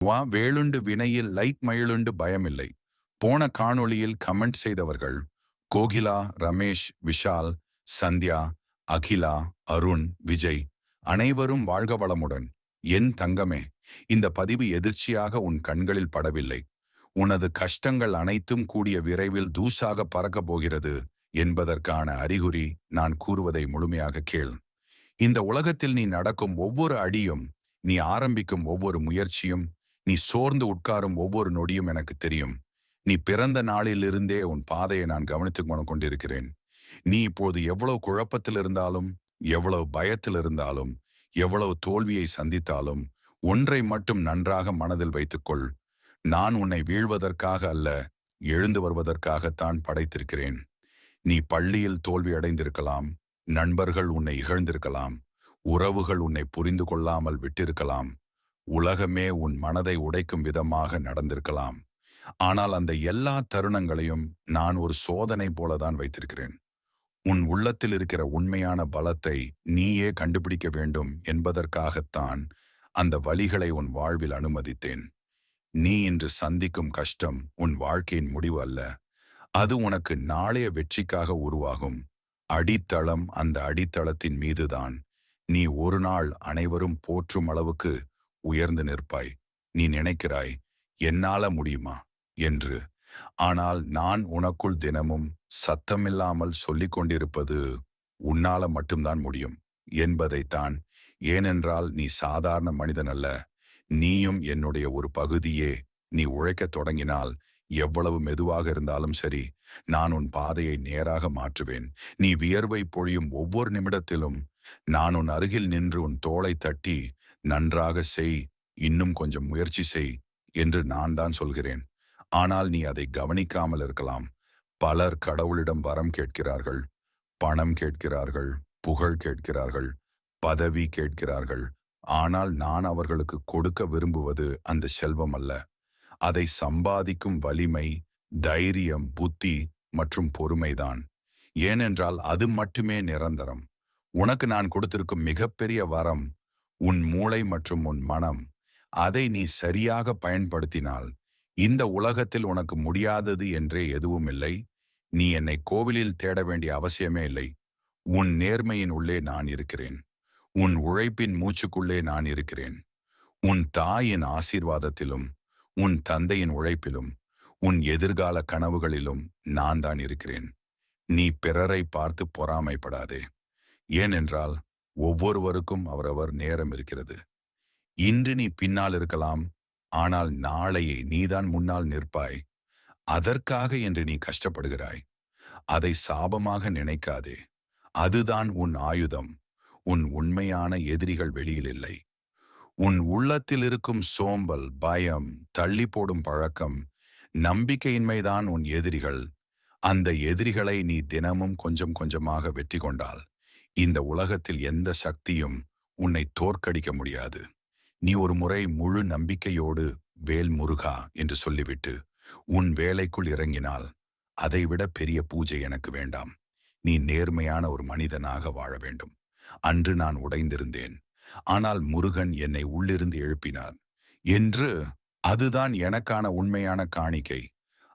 வா வேளுண்டு வினையில் லைட் மயிலுண்டு பயமில்லை. போன காணொளியில் கமெண்ட் செய்தவர்கள் கோகிலா ரமேஷ் விஷால் சந்தியா அகிலா அருண் விஜய் அனைவரும் வாழ்க வளமுடன். என் தங்கமே இந்த பதிவு எதிர்ச்சியாக உன் கண்களில் படவில்லை. உனது கஷ்டங்கள் அனைத்தும் கூடிய விரைவில் தூசாக பறக்கப் போகிறது என்பதற்கான அறிகுறி நான் கூறுவதை முழுமையாக கேள். இந்த உலகத்தில் நீ நடக்கும் ஒவ்வொரு அடியும் நீ ஆரம்பிக்கும் ஒவ்வொரு முயற்சியும் நீ சோர்ந்து உட்காரும் ஒவ்வொரு நொடியும் எனக்கு தெரியும். நீ பிறந்த நாளிலிருந்தே உன் பாதையை நான் கவனித்துக் கொண்டிருக்கிறேன். நீ இப்போது எவ்வளவு குழப்பத்தில் இருந்தாலும் எவ்வளவு பயத்தில் இருந்தாலும் எவ்வளவு தோல்வியை சந்தித்தாலும் ஒன்றை மட்டும் நன்றாக மனதில் வைத்துக்கொள். நான் உன்னை வீழ்வதற்காக அல்ல எழுந்து வருவதற்காகத்தான் படைத்திருக்கிறேன். நீ பள்ளியில் தோல்வி அடைந்திருக்கலாம் நண்பர்கள் உன்னை இகழ்ந்திருக்கலாம் உறவுகள் உன்னை புரிந்து கொள்ளாமல் விட்டிருக்கலாம் உலகமே உன் மனதை உடைக்கும் விதமாக நடந்திருக்கலாம். ஆனால் அந்த எல்லா தருணங்களையும் நான் ஒரு சோதனை போலதான் வைத்திருக்கிறேன். உன் உள்ளத்தில் இருக்கிற உண்மையான பலத்தை நீயே கண்டுபிடிக்க வேண்டும் என்பதற்காகத்தான் அந்த வழிகளை உன் வாழ்வில் அனுமதித்தேன். நீ இன்று சந்திக்கும் கஷ்டம் உன் வாழ்க்கையின் முடிவு அல்ல. அது உனக்கு நாளைய வெற்றிக்காக உருவாகும். அடித்தளம் அந்த அடித்தளத்தின் மீதுதான். நீ ஒரு நாள் அனைவரும் போற்றும் அளவுக்கு உயர்ந்து நிற்பாய். நீ நினைக்கிறாய் என்னால முடியுமா? என்று. ஆனால் நான் உனக்குள் தினமும் சத்தமில்லாமல் சொல்லிக் கொண்டிருப்பது உன்னால மட்டும்தான் முடியும். என்பதைத்தான். ஏனென்றால் நீ சாதாரண மனிதன் அல்ல. நீயும் என்னுடைய ஒரு பகுதியே. நீ உழைக்கத் தொடங்கினால் எவ்வளவு மெதுவாக இருந்தாலும் சரி நான் உன் பாதையை நேராக மாற்றுவேன். நீ வியர்வை பொழியும் ஒவ்வொரு நிமிடத்திலும் நான் உன் அருகில் நின்று உன் தோளை தட்டி நன்றாக செய் இன்னும் கொஞ்சம் முயற்சி செய் என்று நான் தான் சொல்கிறேன். ஆனால் நீ அதை கவனிக்காமல் இருக்கலாம். பலர் கடவுளிடம் வரம் கேட்கிறார்கள் பணம் கேட்கிறார்கள் புகழ் கேட்கிறார்கள் பதவி கேட்கிறார்கள். ஆனால் நான் அவர்களுக்கு கொடுக்க விரும்புவது அந்த செல்வம் அல்ல. அதை சம்பாதிக்கும் வலிமை தைரியம் புத்தி மற்றும் பொறுமைதான் ஏனென்றால் அது மட்டுமே நிரந்தரம். உனக்கு நான் கொடுத்திருக்கும் மிகப்பெரிய வரம் உன் மூளை மற்றும் உன் மனம் அதை நீ சரியாக பயன்படுத்தினால் இந்த உலகத்தில் உனக்கு முடியாதது என்றே எதுவும் இல்லை. நீ என்னை கோவிலில் தேட வேண்டிய அவசியமே இல்லை. உன் நேர்மையின் உள்ளே நான் இருக்கிறேன். உன் உழைப்பின் மூச்சுக்குள்ளே நான் இருக்கிறேன். உன் தாயின் ஆசீர்வாதத்திலும் உன் தந்தையின் உழைப்பிலும் உன் எதிர்கால கனவுகளிலும் நான் தான் இருக்கிறேன். நீ பிறரை பார்த்து பொறாமைப்படாதே. ஏனென்றால் ஒவ்வொருவருக்கும் அவரவர் நேரம் இருக்கிறது. இன்று நீ பின்னால் இருக்கலாம் ஆனால் நாளையே நீதான் முன்னால் நிற்பாய். அதற்காக என்று நீ கஷ்டப்படுகிறாய். அதை சாபமாக நினைக்காதே. அதுதான் உன் ஆயுதம். உன் உண்மையான எதிரிகள் வெளியில் இல்லை. உன் உள்ளத்தில் இருக்கும் சோம்பல் பயம் தள்ளி போடும் பழக்கம் நம்பிக்கையின்மைதான் உன் எதிரிகள். அந்த எதிரிகளை நீ தினமும் கொஞ்சம் கொஞ்சமாக வெற்றி கொண்டால் இந்த உலகத்தில் எந்த சக்தியும் உன்னை தோற்கடிக்க முடியாது. நீ ஒரு முறை முழு நம்பிக்கையோடு வேல் முருகா என்று சொல்லிவிட்டு உன் வேலைக்குள் இறங்கினால் அதைவிட பெரிய பூஜை எனக்கு வேண்டாம். நீ நேர்மையான ஒரு மனிதனாக வாழ வேண்டும். அன்று நான் உடைந்திருந்தேன். ஆனால் முருகன் என்னை உள்ளிருந்து எழுப்பினார். என்று அதுதான் எனக்கான உண்மையான காணிக்கை.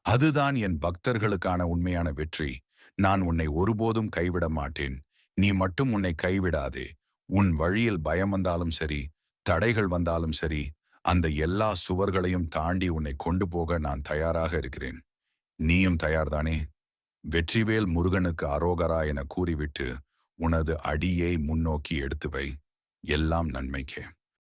அதுதான் என் பக்தர்களுக்கான உண்மையான வெற்றி. நான் உன்னை ஒருபோதும் கைவிட மாட்டேன். நீ மட்டும் உன்னை கைவிடாதே. உன் வழியில் பயம் வந்தாலும் சரி தடைகள் வந்தாலும் சரி அந்த எல்லா சுவர்களையும் தாண்டி உன்னை கொண்டு போக நான் தயாராக இருக்கிறேன். நீயும் தயார்தானே? வெற்றிவேல் முருகனுக்கு அரோகரா என கூறிவிட்டு உனது அடியை முன்னோக்கி எடுத்து வை. எல்லாம் நன்மைக்கே.